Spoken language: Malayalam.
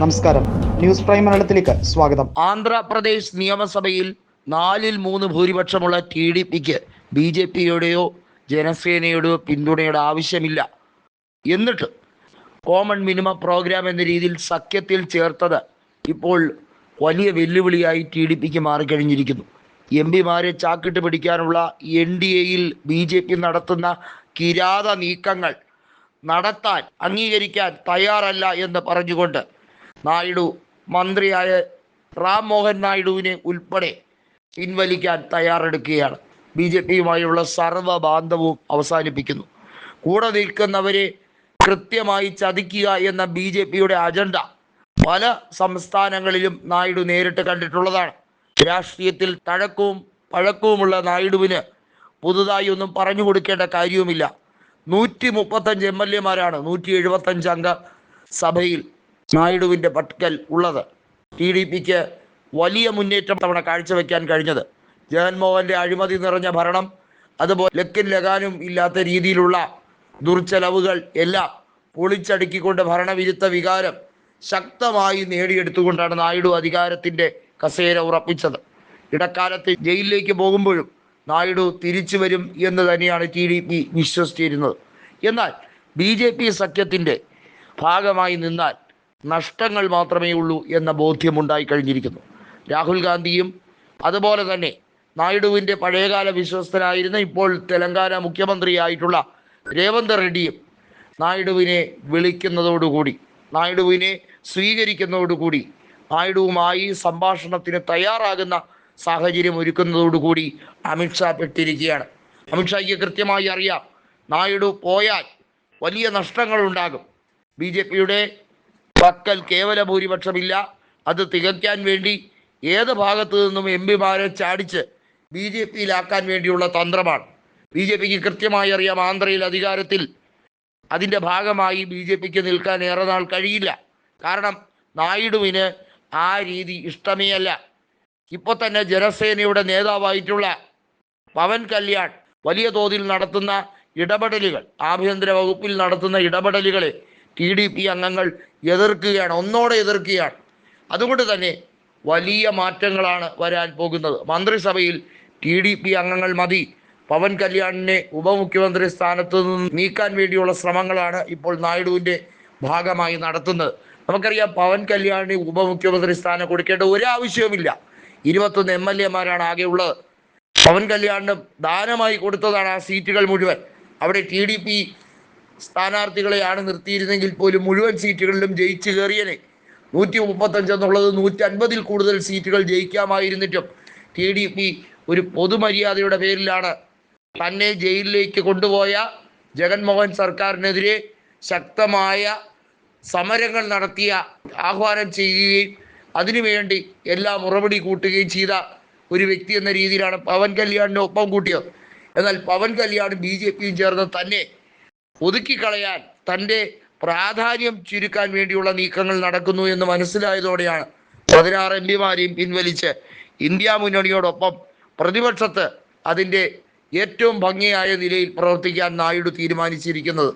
നമസ്കാരം. ന്യൂസ് പ്രൈം മലയാളത്തിലേക്ക് സ്വാഗതം. ആന്ധ്രാപ്രദേശ് നിയമസഭയിൽ നാലിൽ മൂന്ന് ഭൂരിപക്ഷമുള്ള ടി ഡി പിക്ക് ബി ജെ പിയുടെയോ ജനസേനയുടെയോ പിന്തുണയുടെ ആവശ്യമില്ല. എന്നിട്ട് കോമൺ മിനിമം പ്രോഗ്രാം എന്ന രീതിയിൽ സഖ്യത്തിൽ ചേർത്തത് ഇപ്പോൾ വലിയ വെല്ലുവിളിയായി ടി ഡി പിക്ക് മാറിക്കഴിഞ്ഞിരിക്കുന്നു. എം പിമാരെ ചാക്കിട്ട് പിടിക്കാനുള്ള എൻ ഡി എയിൽ ബി ജെ പി നടത്തുന്ന കിരാത നീക്കങ്ങൾ നടത്താൻ അംഗീകരിക്കാൻ തയ്യാറല്ല എന്ന് പറഞ്ഞുകൊണ്ട് നായിഡു മന്ത്രിയായ റാം മോഹൻ നായിഡുവിനെ ഉൾപ്പെടെ പിൻവലിക്കാൻ തയ്യാറെടുക്കുകയാണ്. ബി ജെ പിയുമായുള്ള സർവബാന്ധവും അവസാനിപ്പിക്കുന്നു. കൂടെ നിൽക്കുന്നവരെ കൃത്യമായി ചതിക്കുക എന്ന ബി ജെ പിയുടെ അജണ്ട പല സംസ്ഥാനങ്ങളിലും നായിഡു നേരിട്ട് കണ്ടിട്ടുള്ളതാണ്. രാഷ്ട്രീയത്തിൽ തഴക്കവും പഴക്കവുമുള്ള നായിഡുവിന് പുതുതായി ഒന്നും പറഞ്ഞു കൊടുക്കേണ്ട കാര്യവുമില്ല. നൂറ്റി മുപ്പത്തഞ്ച് എം എൽ എമാരാണ് നൂറ്റി എഴുപത്തഞ്ച് അംഗ സഭയിൽ നായിഡുവിന്റെ പട്കൽ ഉള്ളത്. ടി ഡി പിക്ക് വലിയ മുന്നേറ്റം തവണ കാഴ്ചവെക്കാൻ കഴിഞ്ഞത്. ജഗൻമോഹന്റെ അഴിമതി നിറഞ്ഞ ഭരണം അതുപോലെ ലക്കിൻ ലഗാനും ഇല്ലാത്ത രീതിയിലുള്ള ദുർച്ചെലവുകൾ എല്ലാം പൊളിച്ചടുക്കിക്കൊണ്ട് ഭരണവിരുദ്ധ വികാരം ശക്തമായി നേടിയെടുത്തുകൊണ്ടാണ് നായിഡു അധികാരത്തിന്റെ കസേര ഉറപ്പിച്ചത്. ഇടക്കാലത്ത് ജയിലിലേക്ക് പോകുമ്പോഴും നായിഡു തിരിച്ചു വരും എന്ന് തന്നെയാണ് ടി ഡി പി വിശ്വസിച്ചിരുന്നത്. എന്നാൽ ബി ജെ പി സഖ്യത്തിന്റെ ഭാഗമായി നിന്നാൽ നഷ്ടങ്ങൾ മാത്രമേ ഉള്ളൂ എന്ന ബോധ്യമുണ്ടായി കഴിഞ്ഞിരിക്കുന്നു. രാഹുൽ ഗാന്ധിയും അതുപോലെ തന്നെ നായിഡുവിന്റെ പഴയകാല വിശ്വസ്തനായിരുന്ന ഇപ്പോൾ തെലങ്കാന മുഖ്യമന്ത്രിയായിട്ടുള്ള രേവന്ത് റെഡ്ഡിയും നായിഡുവിനെ വിളിക്കുന്നതോടുകൂടി നായിഡുവിനെ സ്വീകരിക്കുന്നതോടുകൂടി നായിഡുവുമായി സംഭാഷണത്തിന് തയ്യാറാകുന്ന സാഹചര്യം ഒരുക്കുന്നതോടുകൂടി അമിത്ഷാ പെട്ടിരിക്കുകയാണ്. അമിത്ഷായ്ക്ക് കൃത്യമായി അറിയാം നായിഡു പോയാൽ വലിയ നഷ്ടങ്ങൾ ഉണ്ടാകും ബി ജെ പിയുടെ പക്കൽ കേവല ഭൂരിപക്ഷമില്ല. അത് തികയ്ക്കാൻ വേണ്ടി ഏത് ഭാഗത്തു നിന്നും എം പിമാരെ ചാടിച്ച് ബി ജെ പിയിലാക്കാൻ വേണ്ടിയുള്ള തന്ത്രമാണ്. ബി ജെ പിക്ക് കൃത്യമായി അറിയാം ആന്ധ്രയിൽ അധികാരത്തിൽ അതിന്റെ ഭാഗമായി ബി ജെ പിക്ക് നിൽക്കാൻ ഏറെ നാൾ കഴിയില്ല. കാരണം നായിഡുവിന് ആ രീതി ഇഷ്ടമേ അല്ല. ഇപ്പോൾ തന്നെ ജനസേനയുടെ നേതാവായിട്ടുള്ള പവൻ കല്യാൺ വലിയ തോതിൽ നടത്തുന്ന ഇടപെടലുകൾ ആഭ്യന്തര വകുപ്പിൽ നടത്തുന്ന ഇടപെടലുകളെ ടി ഡി പി അംഗങ്ങൾ എതിർക്കുകയാണ് ഒന്നോടെ എതിർക്കുകയാണ്. അതുകൊണ്ട് തന്നെ വലിയ മാറ്റങ്ങളാണ് വരാൻ പോകുന്നത്. മന്ത്രിസഭയിൽ ടി ഡി പി അംഗങ്ങൾ മതി. പവൻ കല്യാണിനെ ഉപമുഖ്യമന്ത്രി സ്ഥാനത്ത് നിന്ന് നീക്കാൻ വേണ്ടിയുള്ള ശ്രമങ്ങളാണ് ഇപ്പോൾ നായിഡുവിന്റെ ഭാഗമായി നടത്തുന്നത്. നമുക്കറിയാം പവൻ കല്യാണിന് ഉപമുഖ്യമന്ത്രി സ്ഥാനം കൊടുക്കേണ്ട ഒരാവശ്യവുമില്ല. ഇരുപത്തൊന്ന് എം എൽ എമാരാണ് ആകെയുള്ളത് പവൻ കല്യാണിനും ദാനമായി കൊടുത്തതാണ് ആ സീറ്റുകൾ മുഴുവൻ. അവിടെ ടി ഡി പി സ്ഥാനാർത്ഥികളെയാണ് നിർത്തിയിരുന്നെങ്കിൽ പോലും മുഴുവൻ സീറ്റുകളിലും ജയിച്ചു കയറിയനെ. നൂറ്റി മുപ്പത്തഞ്ച് എന്നുള്ളത് നൂറ്റി അൻപതിൽ കൂടുതൽ സീറ്റുകൾ ജയിക്കാമായിരുന്നിട്ടും ടി ഡി പി ഒരു പൊതുമര്യാദയുടെ പേരിലാണ് തന്നെ ജയിലിലേക്ക് കൊണ്ടുപോയ ജഗൻമോഹൻ സർക്കാരിനെതിരെ ശക്തമായ സമരങ്ങൾ നടത്തിയ ആഹ്വാനം ചെയ്യുകയും അതിനുവേണ്ടി എല്ലാം ഉറപടി കൂട്ടുകയും ചെയ്ത ഒരു വ്യക്തി എന്ന രീതിയിലാണ് പവൻ കല്യാണിന് ഒപ്പം കൂട്ടിയത്. എന്നാൽ പവൻ കല്യാണും ബി ജെ പിയും ചേർന്ന് തന്നെ ഒതുക്കിക്കളയാൻ തന്റെ പ്രാധാന്യം ചുരുക്കാൻ വേണ്ടിയുള്ള നീക്കങ്ങൾ നടക്കുന്നു എന്ന് മനസ്സിലായതോടെയാണ് പതിനാറ് എം പിമാരെയും പിൻവലിച്ച് ഇന്ത്യ മുന്നണിയോടൊപ്പം പ്രതിപക്ഷത്ത് അതിന്റെ ഏറ്റവും ഭംഗിയായ നിലയിൽ പ്രവർത്തിക്കാൻ നായിഡു തീരുമാനിച്ചിരിക്കുന്നത്.